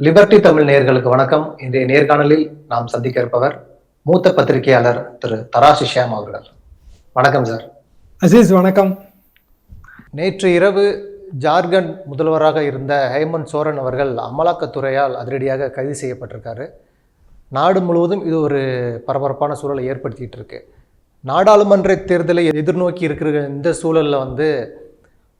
Liberty Tamil நேயர்களுக்கு வணக்கம். இன்றைய நேர்காணலில் நாம் சந்திக்க இருப்பவர் மூத்த பத்திரிகையாளர் திரு தராசு ஷியாம் அவர்கள். வணக்கம் சார். அசீஸ் வணக்கம். நேற்று இரவு ஜார்க்கண்ட் முதல்வராக இருந்த ஹேமந்த் சோரன் அவர்கள் அமலாக்கத்துறையால் அதிரடியாக கைது செய்யப்பட்டிருக்காரு. நாடு முழுவதும் இது ஒரு பரபரப்பான சூழலை ஏற்படுத்திட்டு இருக்கு. நாடாளுமன்ற தேர்தலை எதிர்நோக்கி இருக்கிற இந்த சூழலில் வந்து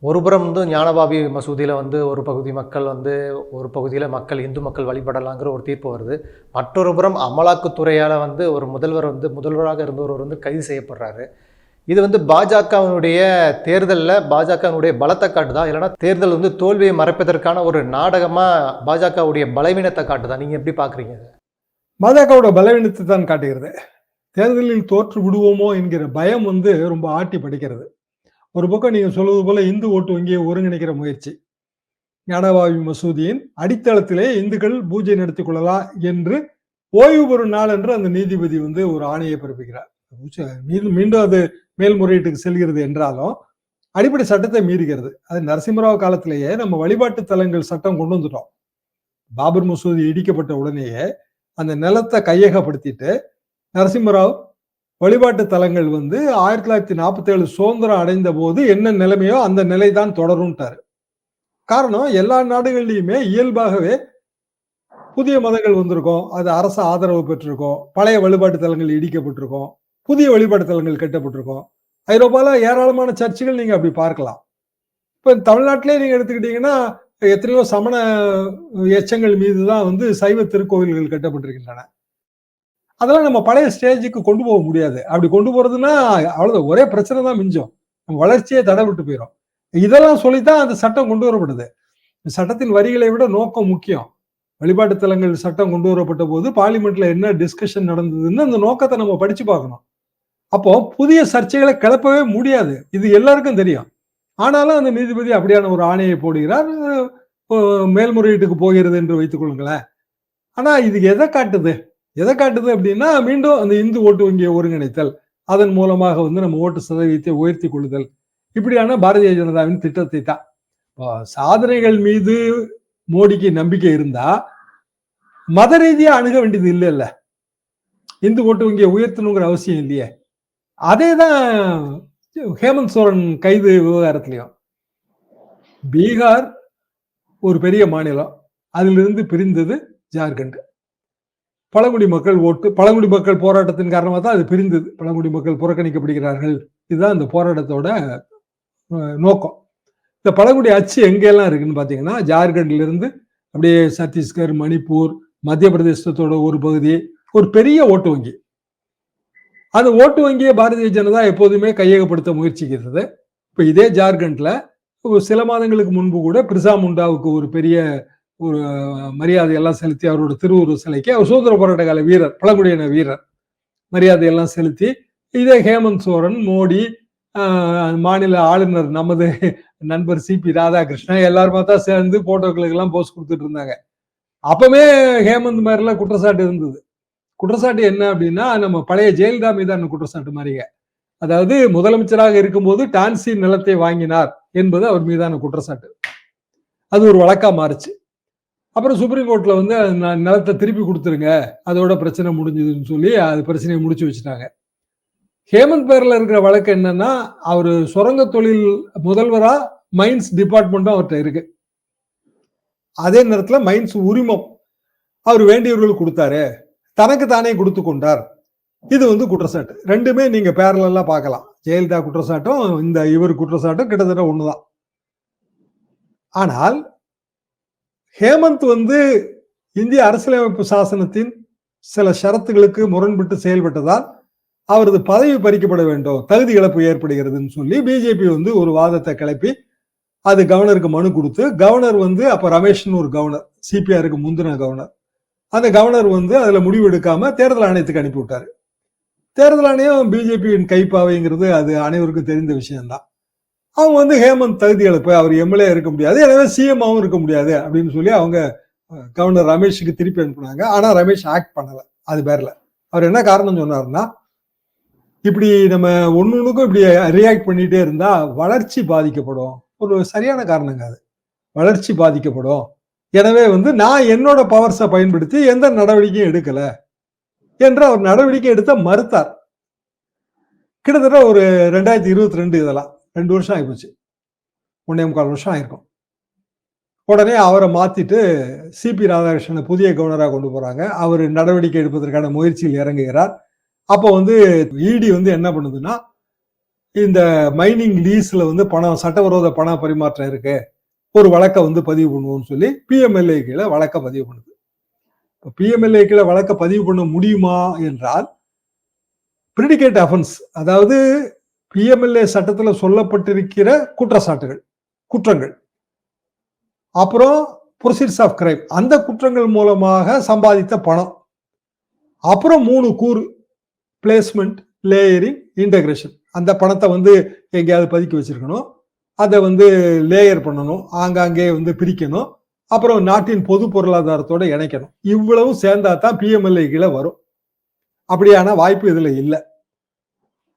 ஒருபுறம் வந்து ஞானபாபி மசூதியில் வந்து ஒரு பகுதி மக்கள் வந்து ஒரு பகுதியில் மக்கள் இந்து மக்கள் வழிபடலாங்கிற ஒரு தீர்ப்பு வருது. மற்றொரு புறம் அமலாக்கத்துறையால் வந்து ஒரு முதல்வர் வந்து முதல்வராக இருந்தவர் வந்து கைது செய்யப்படுறாரு. இது வந்து பாஜகவினுடைய தேர்தலில் பாஜகவினுடைய பலத்தை காட்டுதா இல்லைன்னா தேர்தல் வந்து தோல்வியை மறைப்பதற்கான ஒரு நாடகமாக பாஜகவுடைய பலவீனத்தை காட்டுதா? நீங்கள் எப்படி பார்க்குறீங்க பாஜகவோட பலவீனத்தை தான் காட்டுகிறது. தேர்தலில் தோற்று விடுவோமோ என்கிற பயம் வந்து ரொம்ப ஆட்டி படிக்கிறது. ஒரு பக்கம் நீங்க சொல்வது போல இந்து ஓட்டு வங்கியை ஒருங்கிணைக்கிற முயற்சி. ஞானவாயு மசூதியின் அடித்தளத்திலே இந்துக்கள் பூஜை நடத்திக் கொள்ளலாம் என்று ஓய்வு பெறும் நாள் என்று அந்த நீதிபதி வந்து ஒரு ஆணையை பிறப்பிக்கிறார். மீண்டும் மீண்டும் அது மேல்முறையீட்டுக்கு செல்கிறது என்றாலும் அடிப்படை சட்டத்தை மீறுகிறது. அது நரசிம்மராவ் காலத்திலேயே நம்ம வழிபாட்டு தலங்கள் சட்டம் கொண்டு வந்துட்டோம். பாபர் மசூதி இடிக்கப்பட்ட உடனேயே அந்த நிலத்தை கையகப்படுத்திட்டு நரசிம்மராவ் வழிபாட்டு தலங்கள் வந்து ஆயிரத்தி தொள்ளாயிரத்தி நாற்பத்தி ஏழு சுதந்திரம் அடைந்த போது என்ன நிலைமையோ அந்த நிலை தான் தொடரும்ட்டாரு. காரணம் எல்லா நாடுகள்லையுமே இயல்பாகவே புதிய மதங்கள் வந்திருக்கும். அது அரசு ஆதரவு பெற்றிருக்கும். பழைய வழிபாட்டு தலங்கள் இடிக்கப்பட்டிருக்கும். புதிய வழிபாட்டு தலங்கள் கட்டப்பட்டிருக்கும். ஐரோப்பாவில் ஏராளமான சர்ச்சுகள் நீங்க அப்படி பார்க்கலாம். இப்போ தமிழ்நாட்டிலே நீங்க எடுத்துக்கிட்டீங்கன்னா எத்தனையோ சமண எச்சங்கள் மீது தான் வந்து சைவ திருக்கோவில்கள் கட்டப்பட்டிருக்கின்றன. அதெல்லாம் நம்ம பழைய ஸ்டேஜுக்கு கொண்டு போக முடியாது. அப்படி கொண்டு போறதுன்னா அவ்வளவு ஒரே பிரச்சனை தான் மிஞ்சம். நம்ம வளர்ச்சியே விட்டு போயிடும் இதெல்லாம் சொல்லித்தான் அந்த சட்டம் கொண்டு வரப்படுது. இந்த சட்டத்தின் வரிகளை விட நோக்கம் முக்கியம். வழிபாட்டு தலங்கள் சட்டம் கொண்டு வரப்பட்ட போது பார்லிமெண்ட்ல என்ன டிஸ்கஷன் நடந்ததுன்னு அந்த நோக்கத்தை நம்ம படிச்சு பார்க்கணும். அப்போ புதிய சர்ச்சைகளை கிளப்பவே முடியாது. இது எல்லாருக்கும் தெரியும். ஆனாலும் அந்த நீதிபதி அப்படியான ஒரு ஆணையை போடுகிறார். மேல்முறையீட்டுக்கு போகிறது என்று வைத்துக் கொள்ளுங்களேன். ஆனா இது எதை காட்டுது? எதை காட்டுது அப்படின்னா மீண்டும் அந்த இந்து ஓட்டு வங்கியை ஒருங்கிணைத்தல். அதன் மூலமாக வந்து நம்ம ஓட்டு சதவீதத்தை உயர்த்தி கொள்ளுதல். இப்படியான பாரதிய ஜனதாவின் திட்டத்தை தான். சாதனைகள் மீது மோடிக்கு நம்பிக்கை இருந்தா மத ரீதியா அணுக வேண்டியது இல்லை இல்ல இந்து ஓட்டு வங்கியை உயர்த்தணுங்கிற அவசியம் இல்லையே. அதே தான் ஹேமந்த் சோரன் கைது விவகாரத்திலையும். பீகார் ஒரு பெரிய மாநிலம். அதிலிருந்து பிரிந்தது ஜார்க்கண்ட். பழங்குடி மக்கள் ஓட்டு பழங்குடி மக்கள் போராட்டத்தின் காரணமாக தான் அது பிரிந்தது. பழங்குடி மக்கள் புறக்கணிக்கப்படுகிறார்கள். இதுதான் இந்த போராட்டத்தோட நோக்கம். இந்த பழங்குடி அச்சு எங்கெல்லாம் இருக்குன்னு பார்த்தீங்கன்னா ஜார்க்கண்ட்லேருந்து அப்படியே சத்தீஸ்கர் மணிப்பூர் மத்திய பிரதேசத்தோட ஒரு பகுதி ஒரு பெரிய ஓட்டு வங்கி. அந்த ஓட்டு வங்கியை பாரதிய ஜனதா எப்போதுமே கையகப்படுத்த முயற்சிக்கிறது. இப்போ இதே ஜார்க்கண்ட்ல சில மாதங்களுக்கு முன்பு கூட பிரிசா முண்டாவுக்கு ஒரு பெரிய ஒரு மரியாதையெல்லாம் செலுத்தி அவரோட திருவுருவ சிலைக்கு அவர் சுதந்திர போராட்ட கால வீரர் பழங்குடியின வீரர். மரியாதையெல்லாம் செலுத்தி இதே ஹேமந்த் சோரன் மோடி மாநில ஆளுநர் நமது நண்பர் சிபி ராதாகிருஷ்ணன் எல்லாருமா தான் சேர்ந்து போட்டோக்களுக்கு எல்லாம் போஸ்ட் கொடுத்துட்டு இருந்தாங்க. அப்பவே ஹேமந்த் மாதிரிலாம் குற்றச்சாட்டு இருந்தது. குற்றச்சாட்டு என்ன அப்படின்னா நம்ம பழைய ஜெயலலிதா மீதான குற்றச்சாட்டு மாதிரிங்க அதாவது முதலமைச்சராக இருக்கும்போது டான்சி நிலத்தை வாங்கினார் என்பது அவர் மீதான குற்றச்சாட்டு. அது ஒரு வழக்கா மாறுச்சு. அப்புறம் சுப்ரீம் கோர்ட்டில் வந்து நிலத்தை திருப்பி கொடுத்துருங்க. அதோட பிரச்சனை முடிஞ்சதுன்னு சொல்லி அது பிரச்சனையை முடிச்சு வச்சுட்டாங்க. ஹேமந்த் பேரில் இருக்கிற வழக்கு என்னன்னா அவர் சுரங்க தொழில் முதல்வராக மைன்ஸ் டிபார்ட்மெண்ட்டும் அவர்கிட்ட இருக்கு. அதே நேரத்தில் மைன்ஸ் உரிமம் அவர் வேண்டியவர்கள் கொடுத்தாரு. தனக்கு தானே கொடுத்து கொண்டார். இது வந்து குற்றச்சாட்டு. ரெண்டுமே நீங்க பேரலா பார்க்கலாம். ஜெயலலிதா குற்றச்சாட்டும் இந்த இவர் குற்றச்சாட்டும் கிட்டத்தட்ட ஒண்ணுதான். ஆனால் ஹேமந்த் வந்து இந்திய அரசியலமைப்பு சாசனத்தின் சில ஷரத்துகளுக்கு முரண்பட்டு செயல்பட்டதால் அவரது பதவி பறிக்கப்பட வேண்டும் தகுதி இழப்பு ஏற்படுகிறதுன்னு சொல்லி பிஜேபி வந்து ஒரு வாதத்தை கிளப்பி அது கவர்னருக்கு மனு கொடுத்து கவர்னர் வந்து அப்ப ரமேஷ்னு ஒரு கவர்னர் சிபிஆருக்கு முந்தின கவர்னர். அந்த கவர்னர் வந்து அதுல முடிவு எடுக்காம தேர்தல் ஆணையத்துக்கு அனுப்பி விட்டாரு. தேர்தல் ஆணையம் பிஜேபியின் கைப்பாவைங்கிறது அது அனைவருக்கும் தெரிந்த விஷயம்தான். அவங்க வந்து ஹேமந்த் தகுதி இழப்பு அவர் எம்எல்ஏ இருக்க முடியாது எனவே சிஎம்மாவும் இருக்க முடியாது அப்படின்னு சொல்லி அவங்க கவர்னர் ரமேஷுக்கு திருப்பி அனுப்புனாங்க. ஆனால் ரமேஷ் ஆக்ட் பண்ணலை அது பேரில் அவர் என்ன காரணம் சொன்னாருன்னா இப்படி நம்ம ஒன்று ஒன்றுக்கும் இப்படி ரியாக்ட் பண்ணிகிட்டே இருந்தால் வளர்ச்சி பாதிக்கப்படும். ஒரு சரியான காரணங்க அது. வளர்ச்சி பாதிக்கப்படும். எனவே வந்து நான் என்னோட பவர்ஸை பயன்படுத்தி எந்த நடவடிக்கையும் எடுக்கலை என்று அவர் நடவடிக்கை எடுத்த மறுத்தார். கிட்டத்தட்ட ஒரு ரெண்டாயிரத்தி இருபத்தி ரெண்டு இதெல்லாம். ரெண்டு வருஷம் ஆகிப்போச்சு. ஒன்றே முக்கால் வருஷம் ஆயிருக்கும் உடனே அவரை மாற்றிட்டு சிபி ராதாகிருஷ்ணனை புதிய கவர்னராக கொண்டு போகிறாங்க அவர் நடவடிக்கை எடுப்பதற்கான முயற்சியில் இறங்குகிறார். அப்போ வந்து இடி வந்து என்ன பண்ணுதுன்னா இந்த மைனிங் லீஸில் வந்து பணம் சட்டவிரோத பண பரிமாற்றம் இருக்கு. ஒரு வழக்கை வந்து பதிவு பண்ணுவோம்னு சொல்லி பிஎம்எல்ஏ கீழே வழக்கை பதிவு பண்ணுது. இப்போ பிஎம்எல்ஏ கீழே வழக்கை பதிவு பண்ண முடியுமா என்றால் பிரிடிகேட் அஃபென்ஸ் அதாவது பிஎம்எல்ஏ சட்டத்தில் சொல்லப்பட்டிருக்கிற குற்றச்சாட்டுகள் குற்றங்கள். அப்புறம் ப்ரொசீட்ஸ் ஆஃப் கிரைம் அந்த குற்றங்கள் மூலமாக சம்பாதித்த பணம். அப்புறம் மூணு கூறு பிளேஸ்மெண்ட் லேயரிங் இன்டகிரேஷன் அந்த பணத்தை வந்து எங்கேயாவது பதுக்கி வச்சிருக்கணும். அதை வந்து லேயர் பண்ணணும். ஆங்காங்கே வந்து பிரிக்கணும். அப்புறம் நாட்டின் பொது பொருளாதாரத்தோட இணைக்கணும். இவ்வளவும் சேர்ந்தா தான் பிஎம்எல்ஏ கீழே வரும். அப்படியான வாய்ப்பு இதில் இல்லை.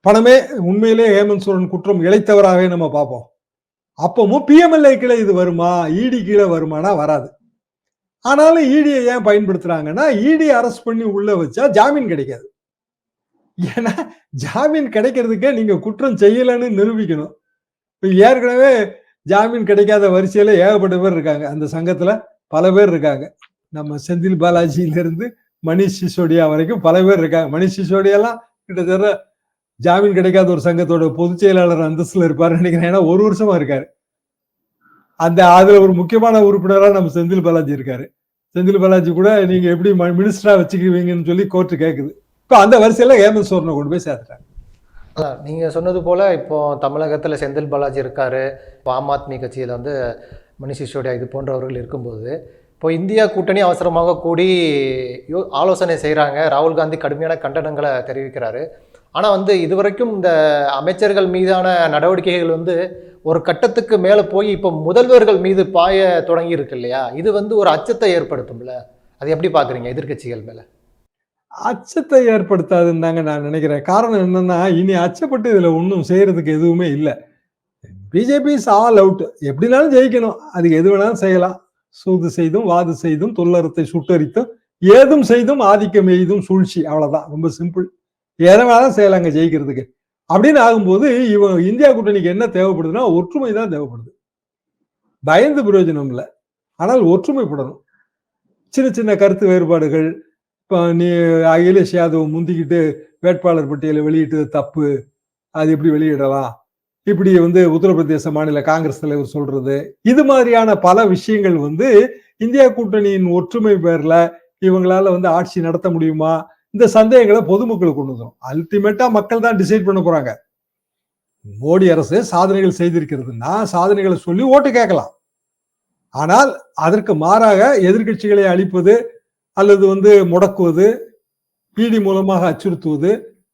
பணமே உண்மையிலே ஹேமந்த் சோரன் குற்றம் இழைத்தவராகவே நம்ம பார்ப்போம். அப்பவும் பிஎம்எல்ஏ கீழே இது வருமா? இடி கீழே வருமானா? வராது. ஆனாலும் இடியை ஏன் பயன்படுத்துறாங்கன்னா இடி அரெஸ்ட் பண்ணி உள்ள வச்சா ஜாமீன் கிடைக்காது. ஏன்னா ஜாமீன் கிடைக்கிறதுக்கே நீங்க குற்றம் செய்யலைன்னு நிரூபிக்கணும். இப்போ ஏற்கனவே ஜாமீன் கிடைக்காத வரிசையில ஏகப்பட்ட பேர் இருக்காங்க. அந்த சங்கத்துல பல பேர் இருக்காங்க. நம்ம செந்தில் பாலாஜியிலிருந்து மணிஷ் சிசோடியா வரைக்கும் பல பேர் இருக்காங்க. மணிஷ் சிசோடியெல்லாம் கிட்டத்தட்ட ஜாமீன் கிடைக்காத ஒரு சங்கத்தோட பொதுச் செயலாளர் அந்தஸ்துல இருப்பாரு நினைக்கிறேன். ஏன்னா ஒரு வருஷமா இருக்காரு. அந்த அதுல ஒரு முக்கியமான உறுப்பினரா நம்ம செந்தில் பாலாஜி இருக்காரு. செந்தில் பாலாஜி கூட நீங்க எப்படி மினிஸ்டரா வச்சுக்குவீங்கன்னு சொல்லி கோர்ட்டு கேக்குது. இப்ப அந்த வரிசையில ஹேமந்த் சோரனை கொண்டு போய் சேர்த்துட்டாங்க. அதான் நீங்கள் சொன்னது போல் இப்போ தமிழகத்தில் செந்தில் பாலாஜி இருக்கார். ஆம் ஆத்மி கட்சியில் வந்து மணிஷ் சிசோடியா இது போன்றவர்கள் இருக்கும்போது இப்போ இந்தியா கூட்டணி அவசரமாக கூடி யோ ஆலோசனை செய்கிறாங்க ராகுல் காந்தி கடுமையான கண்டனங்களை தெரிவிக்கிறாரு. ஆனால் வந்து இதுவரைக்கும் இந்த அமைச்சர்கள் மீதான நடவடிக்கைகள் வந்து ஒரு கட்டத்துக்கு மேலே போய் இப்போ முதல்வர்கள் மீது பாய தொடங்கி இருக்கு இல்லையா? இது வந்து ஒரு அச்சத்தை ஏற்படுத்தும்ல. அது எப்படி பார்க்குறீங்க எதிர்க்கட்சிகள் மேலே? அச்சத்தை ஏற்படுத்தாதுன்னு தாங்க நான் நினைக்கிறேன். காரணம் என்னன்னா இனி அச்சப்பட்டு இதில் ஒன்றும் செய்கிறதுக்கு எதுவுமே இல்லை. பிஜேபி இஸ் ஆல் அவுட் எப்படினாலும் ஜெயிக்கணும். அதுக்கு எது வேணாலும் செய்யலாம். சூது செய்தும் வாது செய்தும் தொல்லறத்தை சுட்டரித்தும் ஏதும் செய்தும் ஆதிக்கம் எய்தும் சூழ்ச்சி. அவ்வளோதான் ரொம்ப சிம்பிள் எதை வேணாலும் செய்யலாங்க ஜெயிக்கிறதுக்கு. அப்படின்னு ஆகும்போது இவன் இந்தியா கூட்டணிக்கு என்ன தேவைப்படுதுன்னா ஒற்றுமை தான் தேவைப்படுது. பயந்து பிரயோஜனம் இல்லை. ஆனால் ஒற்றுமைப்படணும். சின்ன சின்ன கருத்து வேறுபாடுகள் இப்போ நீ அகிலேஷ் யாதவ் முந்திக்கிட்டு வேட்பாளர் பட்டியலை வெளியிட்டது தப்பு. அது எப்படி வெளியிடலாம்? இப்படி வந்து உத்தரப்பிரதேச மாநில காங்கிரஸ் தலைவர் சொல்றது. இது மாதிரியான பல விஷயங்கள் வந்து இந்தியா கூட்டணியின் ஒற்றுமை பேர்ல இவங்களால வந்து ஆட்சி நடத்த முடியுமா? இந்த சந்தேகங்களை பொதுமக்களுக்கு கொண்டு வந்துடும் அல்டிமேட்டா மக்கள் தான் டிசைட் பண்ண போறாங்க. மோடி அரசு சாதனைகள் செய்திருக்கிறதுனா சாதனைகளை சொல்லி ஓட்டு கேட்கலாம். ஆனால் அதற்கு மாறாக எதிர்க்கட்சிகளை அழிப்பது அல்லது வந்து முடக்குவது பீடி மூலமாக அச்சுறுத்துவது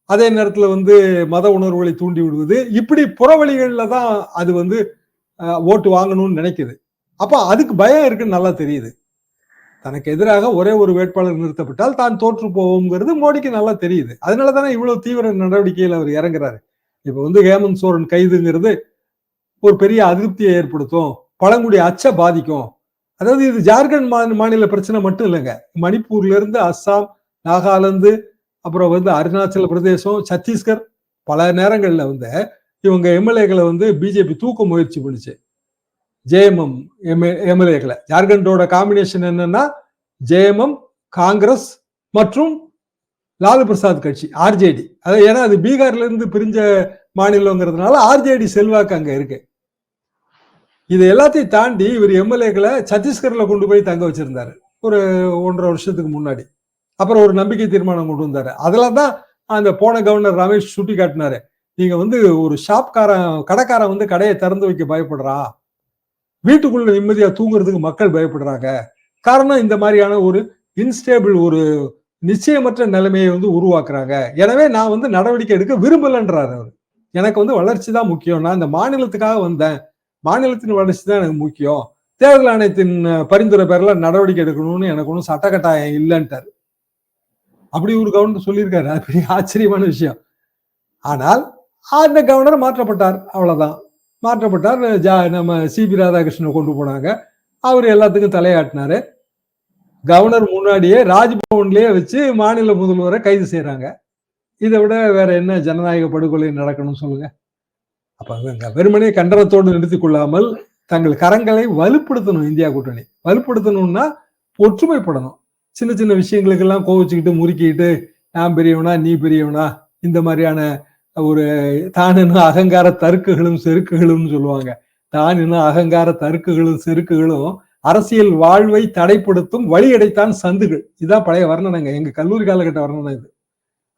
அதே நேரத்தில் வந்து மத உணர்வுகளை தூண்டி விடுவது இப்படி புறவழிகளில் தான் அது வந்து ஓட்டு வாங்கணும்னு நினைக்குது. அப்போ அதுக்கு பயம் இருக்குன்னு நல்லா தெரியுது. தனக்கு எதிராக ஒரே ஒரு வேட்பாளர் நிறுத்தப்பட்டால் தான் தோற்று போவோங்கிறது மோடிக்கு நல்லா தெரியுது. அதனால தானே இவ்வளவு தீவிர நடவடிக்கையில் அவர் இறங்குறாரு. இப்போ வந்து ஹேமந்த் சோரன் கைதுங்கிறது ஒரு பெரிய அதிருப்தியை ஏற்படுத்தும் பழங்குடி அச்ச பாதிக்கும். அதாவது இது ஜார்க்கண்ட் மா மாநில பிரச்சனை மட்டும் இல்லைங்க. மணிப்பூர்ல இருந்து அஸ்ஸாம் நாகாலாந்து அப்புறம் வந்து அருணாச்சல பிரதேசம் சத்தீஸ்கர் பல நேரங்களில் வந்து இவங்க எம்எல்ஏக்களை வந்து பிஜேபி தூக்க முயற்சி பண்ணுச்சு. ஜேஎம்எம் எம்ஏ எம்எல்ஏக்களை. ஜார்க்கண்டோட காம்பினேஷன் என்னன்னா ஜேஎம்எம் காங்கிரஸ் மற்றும் லாலு பிரசாத் கட்சி ஆர்ஜேடி அது ஏன்னா அது பீகார்ல இருந்து பிரிஞ்ச மாநிலங்கிறதுனால ஆர்ஜேடி செல்வாக்கு அங்க இருக்கு. இது எல்லாத்தையும் தாண்டி இவர் எம்எல்ஏக்களை சத்தீஸ்கர்ல கொண்டு போய் தங்க வச்சிருந்தாரு. ஒரு ஒன்றரை வருஷத்துக்கு முன்னாடி. அப்புறம் ஒரு நம்பிக்கை தீர்மானம் கொண்டு வந்தாரு. அதுல தான் அந்த போன கவர்னர் ரமேஷ் சுட்டி காட்டினாரு நீங்க வந்து ஒரு ஷாப்காரன் கடைக்காரன் வந்து கடையை திறந்து வைக்க பயப்படுறா வீட்டுக்குள்ள நிம்மதியா தூங்குறதுக்கு மக்கள் பயப்படுறாங்க. காரணம் இந்த மாதிரியான ஒரு இன்ஸ்டேபிள் ஒரு நிச்சயமற்ற நிலைமையை வந்து உருவாக்குறாங்க. எனவே நான் வந்து நடவடிக்கை எடுக்க விரும்பலைன்றாரு அவர். எனக்கு வந்து வளர்ச்சி தான் முக்கியம். நான் இந்த மாநிலத்துக்காக வந்தேன். மாநிலத்தின் வளர்ச்சி தான் எனக்கு முக்கியம். தேர்தல் ஆணையத்தின் பரிந்துரை பேர்ல நடவடிக்கை எடுக்கணும்னு எனக்கு ஒன்றும் சட்டக்கட்டாயம் இல்லைன்ட்டாரு. அப்படி ஒரு கவர்னர் சொல்லியிருக்காரு. அது பெரிய ஆச்சரியமான விஷயம். ஆனால் அந்த கவர்னர் மாற்றப்பட்டார். அவ்வளவுதான். மாற்றப்பட்டார். ஜா நம்ம சிபி ராதாகிருஷ்ணனை கொண்டு போனாங்க. அவர் எல்லாத்துக்கும் தலையாட்டினாரு. கவர்னர் முன்னாடியே ராஜ்பவன்லயே வச்சு மாநில முதல்வரை கைது செய்யறாங்க இதை விட வேற என்ன ஜனநாயக படுகொலை நடக்கணும்னு சொல்லுங்க. அப்ப வெறுமனே கண்டனத்தோடு நிறுத்திக் கொள்ளாமல் தங்கள் கரங்களை வலுப்படுத்தணும் இந்தியா கூட்டணி. வலுப்படுத்தணும்னா ஒற்றுமைப்படணும். சின்ன சின்ன விஷயங்களுக்கெல்லாம் கோவிச்சுக்கிட்டு முறுக்கிட்டு நான் பெரியவனா நீ பெரியவனா? இந்த மாதிரியான ஒரு தான் என்ன அகங்கார தருக்குகளும் செருக்குகளும் சொல்லுவாங்க. தான் என்ன அகங்கார தருக்குகளும் செருக்குகளும் அரசியல் வாழ்வை தடைப்படுத்தும் வழியடைத்தான் சந்துகள். இதுதான் பழைய வர்ணனைங்க. எங்க கல்லூரி காலகட்ட வர்ணனை இது.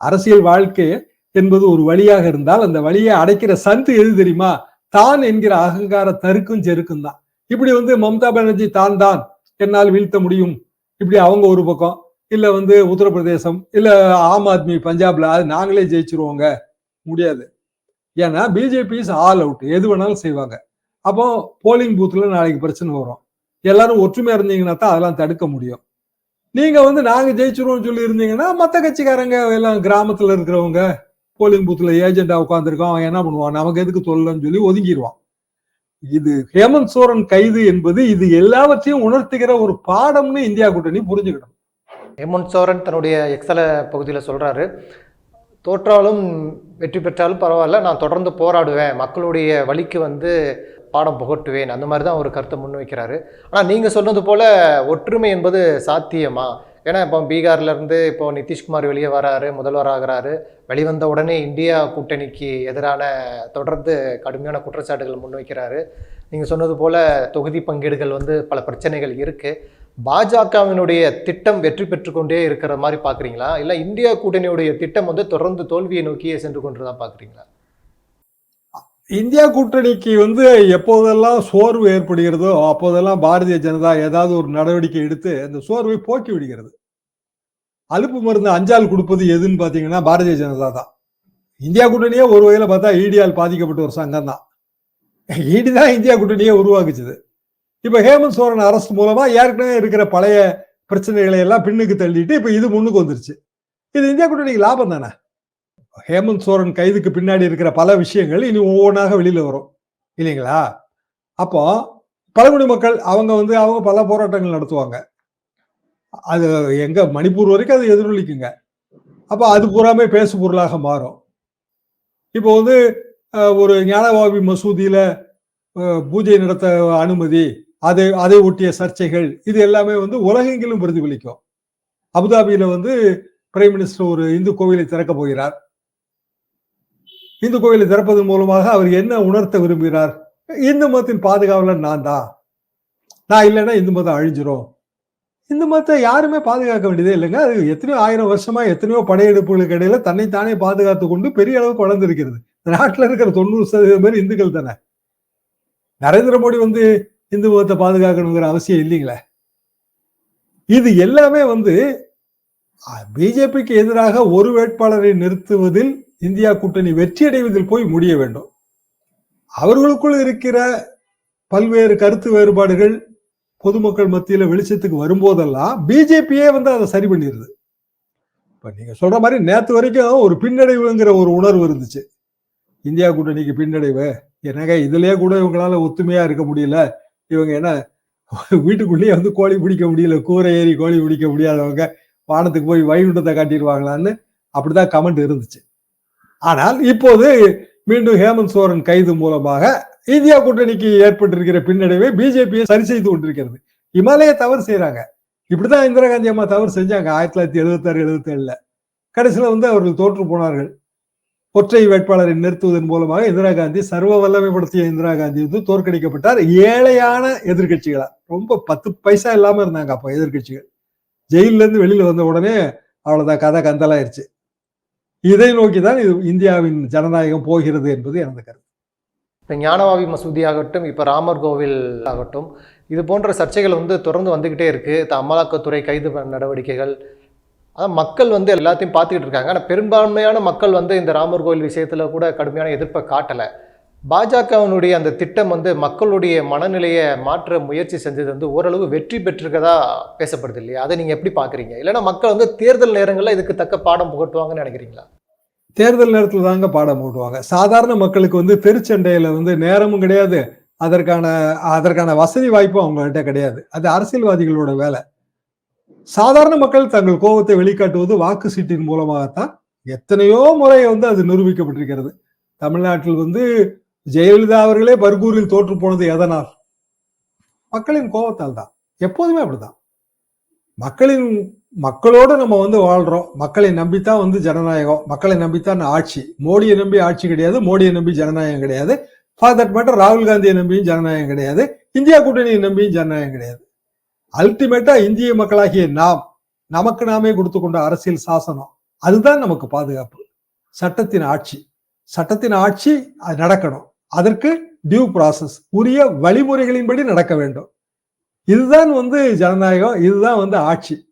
அரசியல் வாழ்க்கை என்பது ஒரு வழியாக இருந்தால் அந்த வழியை அடைக்கிற சந்து எது தெரியுமா? தான் என்கிற அகங்கார தருக்கும் செருக்கும் தான். இப்படி வந்து மம்தா பானர்ஜி தான் தான் என்னால் வீழ்த்த முடியும். இப்படி அவங்க ஒரு பக்கம். இல்ல வந்து உத்தரப்பிரதேசம் இல்ல ஆம் ஆத்மி பஞ்சாப்ல அது நாங்களே ஜெயிச்சிருவோங்க. முடியாது. ஏன்னா பிஜேபி இஸ் ஆல் அவுட் எது வேணாலும் செய்வாங்க. அப்போ போலிங் பூத்ல நாளைக்கு பிரச்சனை வரும். எல்லாரும் ஒற்றுமையா இருந்தீங்கன்னா தான் அதெல்லாம் தடுக்க முடியும். நீங்க வந்து நாங்க ஜெயிச்சிருவோம் சொல்லி இருந்தீங்கன்னா மத்த கட்சிக்காரங்க எல்லாம் கிராமத்துல இருக்கிறவங்க போலிங் பூத்ல ஏஜெண்டா உட்காந்துருக்கோம் அவன் என்ன பண்ணுவான்? நமக்கு எதுக்கு தொல்லன்னு சொல்லி ஒதுங்கிடுவான் இது ஹேமந்த் சோரன் கைது என்பது இது எல்லாவற்றையும் உணர்த்துகிற ஒரு பாடம்னு இந்தியா கூட்டணி புரிஞ்சுக்கணும். ஹேமந்த் சோரன் தன்னுடைய எக்ஸல பகுதியில் சொல்றாரு. தோற்றாலும் வெற்றி பெற்றாலும் பரவாயில்ல நான் தொடர்ந்து போராடுவேன் மக்களுடைய வழிக்கு வந்து பாடம் புகட்டுவேன் அந்த மாதிரி தான் ஒரு கருத்தை முன்வைக்கிறாரு. ஆனால் நீங்கள் சொன்னது போல் ஒற்றுமை என்பது சாத்தியமா? ஏன்னா இப்போ பீகார்லேருந்து இப்போ நிதிஷ்குமார் வெளியே வராரு முதல்வர் ஆகிறாரு வெளிவந்த உடனே இந்தியா கூட்டணிக்கு எதிரான தொடர்ந்து கடுமையான குற்றச்சாட்டுகள் முன்வைக்கிறாரு. நீங்கள் சொன்னது போல் தொகுதி பங்கீடுகள் வந்து பல பிரச்சனைகள் இருக்குது பாஜகவினுடைய திட்டம் வெற்றி பெற்று கொண்டே இருக்கிற மாதிரி பார்க்குறீங்களா? இல்லை இந்தியா கூட்டணியுடைய திட்டம் வந்து தொடர்ந்து தோல்வியை நோக்கியே சென்று கொண்டுதான் பார்க்குறீங்களா? இந்தியா கூட்டணிக்கு வந்து எப்போதெல்லாம் சோர்வு ஏற்படுகிறதோ அப்போதெல்லாம் பாரதிய ஜனதா ஏதாவது ஒரு நடவடிக்கை எடுத்து அந்த சோர்வை போக்கி விடுகிறது. அலுப்பு மருந்து அஞ்சால் கொடுப்பது எதுன்னு பார்த்தீங்கன்னா பாரதிய ஜனதா தான். இந்தியா கூட்டணியே ஒரு வகையில் பார்த்தா ஈடியால் பாதிக்கப்பட்ட ஒரு சங்கம் தான். ஈடி தான் இந்தியா கூட்டணியே உருவாக்குச்சுது. இப்ப ஹேமந்த் சோரன் அரசு மூலமா ஏற்கனவே இருக்கிற பழைய பிரச்சனைகளை எல்லாம் பின்னுக்கு தள்ளிட்டு இப்ப இது முன்னுக்கு வந்துருச்சு. இது இந்தியா கூட்டணிக்கு லாபம் தானே? ஹேமந்த் சோரன் கைதுக்கு பின்னாடி இருக்கிற பல விஷயங்கள் இனி ஒவ்வொன்றாக வெளியில வரும். இல்லைங்களா? அப்போ பழங்குடி மக்கள் அவங்க வந்து அவங்க பல போராட்டங்கள் நடத்துவாங்க. அது எங்க மணிப்பூர் வரைக்கும் அது எதிரொலிக்குங்க. அப்போ அது பூராமே பேசு பொருளாக மாறும். இப்போ வந்து ஒரு ஞானவாபி மசூதியில பூஜை நடத்த அனுமதி அதை அதை ஒட்டிய சர்ச்சைகள் இது எல்லாமே வந்து உலகெங்கிலும் பிரதிபலிக்கும். அபுதாபியில வந்து பிரைம் மினிஸ்டர் ஒரு இந்து கோவிலை திறக்க போகிறார். இந்து கோவிலை திறப்பதன் மூலமாக அவர் என்ன உணர்த்த விரும்புகிறார்? இந்து மதத்தின் பாதுகாவலர் நான் தான். நான் இல்லைன்னா இந்து மதம் அழிஞ்சிரும். இந்து மதத்தை யாருமே பாதுகாக்க வேண்டியதே இல்லைங்க. அது எத்தனையோ ஆயிரம் வருஷமா எத்தனையோ படையெடுப்புகளுக்கு இடையில தன்னைத்தானே பாதுகாத்து கொண்டு பெரிய அளவுக்கு வளர்ந்துருக்கிறது. இந்த நாட்டில் இருக்கிற தொண்ணூறு சதவீதம் பேர் இந்துக்கள் தானே. நரேந்திர மோடி வந்து இந்து மதத்தை பாதுகாக்கணுங்கிற அவசியம் இல்லைங்களே? இது எல்லாமே வந்து பிஜேபிக்கு எதிராக ஒரு வேட்பாளரை நிறுத்துவதில் இந்தியா கூட்டணி வெற்றி அடைவதில் போய் முடிய வேண்டும். அவர்களுக்குள் இருக்கிற பல்வேறு கருத்து வேறுபாடுகள் பொதுமக்கள் மத்தியில வெளிச்சத்துக்கு வரும்போதெல்லாம் பிஜேபியே வந்து அதை சரி பண்ணிடுது இப்ப நீங்க சொல்ற மாதிரி நேற்று வரைக்கும் ஒரு பின்னடைவுங்கிற ஒரு உணர்வு இருந்துச்சு. இந்தியா கூட்டணிக்கு பின்னடைவு. என்னங்க இதுலயே கூட இவங்களால ஒத்துமையா இருக்க முடியல. இவங்க என்ன வீட்டுக்குள்ளேயே வந்து கோழி பிடிக்க முடியல கூரை ஏறி கோழி பிடிக்க முடியாதவங்க வானத்துக்கு போய் வைகுண்டத்தை காட்டிடுவாங்களான்னு அப்படிதான் கமெண்ட் இருந்துச்சு. ஆனால் இப்போது மீண்டும் ஹேமந்த் சோரன் கைது மூலமாக இந்தியா கூட்டணிக்கு ஏற்பட்டிருக்கிற பின்னடைவை பிஜேபியை சரி செய்து கொண்டிருக்கிறது. இமாலய தவறு செய்யறாங்க இப்படிதான் இந்திரா காந்தி அம்மா தவறு செஞ்சாங்க ஆயிரத்தி தொள்ளாயிரத்தி எழுபத்தாறு எழுபத்தேழுல கடைசியில் வந்து அவர்கள் தோற்று போனார்கள். ஒற்றை வேட்பாளரை நிறுத்துவதன் மூலமாக இந்திரா காந்தி சர்வ வல்லமைப்படுத்திய இந்திரா காந்தி வந்து தோற்கடிக்கப்பட்டார். ஏழையான எதிர்கட்சிகளா. ரொம்ப பத்து பைசா இல்லாம இருந்தாங்க அப்போ எதிர்கட்சிகள். ஜெயில இருந்து வெளியில வந்த உடனே அவ்வளவுதான் கதை கந்தலாயிருச்சு. இதை நோக்கி தான் இது இந்தியாவின் ஜனநாயகம் போகிறது என்பது எனது கருத்து. இப்போ ஞானவாவி மசூதி ஆகட்டும் இப்போ ராமர் கோவில் ஆகட்டும் இது போன்ற சர்ச்சைகள் வந்து தொடர்ந்து வந்துக்கிட்டே இருக்குது அமலாக்கத்துறை கைது நடவடிக்கைகள் அதான் மக்கள் வந்து எல்லாத்தையும் பார்த்துக்கிட்டு இருக்காங்க. ஆனால் பெரும்பான்மையான மக்கள் வந்து இந்த ராமர் கோவில் விஷயத்தில் கூட கடுமையான எதிர்ப்பை காட்டலை. பாஜகவினுடைய அந்த திட்டம் வந்து மக்களுடைய மனநிலையை மாற்ற முயற்சி செஞ்சது வந்து ஓரளவு வெற்றி பெற்றிருக்கதா பேசப்படுது இல்லையா? அதை நீங்கள் எப்படி பார்க்குறீங்க? இல்லைன்னா மக்கள் வந்து தேர்தல் நேரங்களில் இதுக்கு தக்க பாடம் புகட்டுவாங்கன்னு நினைக்கிறீங்களா? தேர்தல் நேரத்தில் தாங்க பாடம் போட்டுவாங்க சாதாரண மக்களுக்கு வந்து திருச்சண்டையில் வந்து நேரமும் கிடையாது. அதற்கான அதற்கான வசதி வாய்ப்பும் அவங்கள்ட்ட கிடையாது. அது அரசியல்வாதிகளோட வேலை. சாதாரண மக்கள் தங்கள் கோபத்தை வெளிக்காட்டுவது வாக்கு சீட்டின் மூலமாகத்தான் எத்தனையோ முறை வந்து அது நிரூபிக்கப்பட்டிருக்கிறது. தமிழ்நாட்டில் வந்து ஜெயலலிதா அவர்களே பர்கூரில் தோற்று போனது எதனால்? மக்களின் கோபத்தால் தான். எப்போதுமே அப்படிதான். மக்களின் மக்களோடு நம்ம வந்து வாழ்றோம். மக்களை நம்பித்தான் வந்து ஜனநாயகம் மக்களை நம்பித்தான் ஆட்சி. மோடியை நம்பி ஆட்சி கிடையாது மோடியை நம்பி ஜனநாயகம் கிடையாது. ஃபார் தட் மேட்டர் ராகுல் காந்தியை நம்பியும் ஜனநாயகம் கிடையாது. இந்தியா கூட்டணியை நம்பியும் ஜனநாயகம் கிடையாது. அல்டிமேட்டா இந்திய மக்களாகிய நாம் நமக்கு நாமே கொடுத்து கொண்ட அரசியல் சாசனம் அதுதான் நமக்கு பாதுகாப்பு. சட்டத்தின் ஆட்சி. சட்டத்தின் ஆட்சி அது நடக்கணும். அதற்கு டியூ ப்ராசஸ் உரிய வழிமுறைகளின்படி நடக்க வேண்டும். இதுதான் வந்து ஜனநாயகம் இதுதான் வந்து ஆட்சி.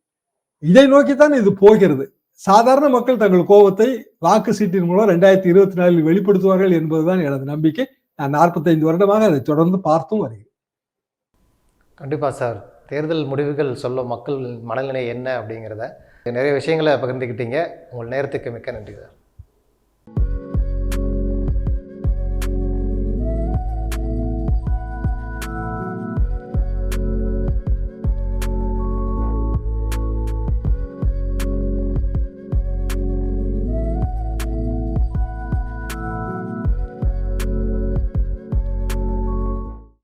இதை நோக்கித்தான் இது போகிறது. சாதாரண மக்கள் தங்கள் கோபத்தை வாக்கு சீட்டின் மூலம் ரெண்டாயிரத்தி இருபத்தி நாலில் வெளிப்படுத்துவார்கள் என்பதுதான் எனது நம்பிக்கை. நான் நாற்பத்தைந்து வருடமாக அதை தொடர்ந்து பார்த்தும் வருகிறேன். கண்டிப்பா சார். தேர்தல் முடிவுகள் சொல்லும் மக்கள் மனநிலை என்ன அப்படிங்கிறத நிறைய விஷயங்களை பகிர்ந்துக்கிட்டீங்க. உங்கள் நேரத்துக்கு மிக்க நன்றி சார்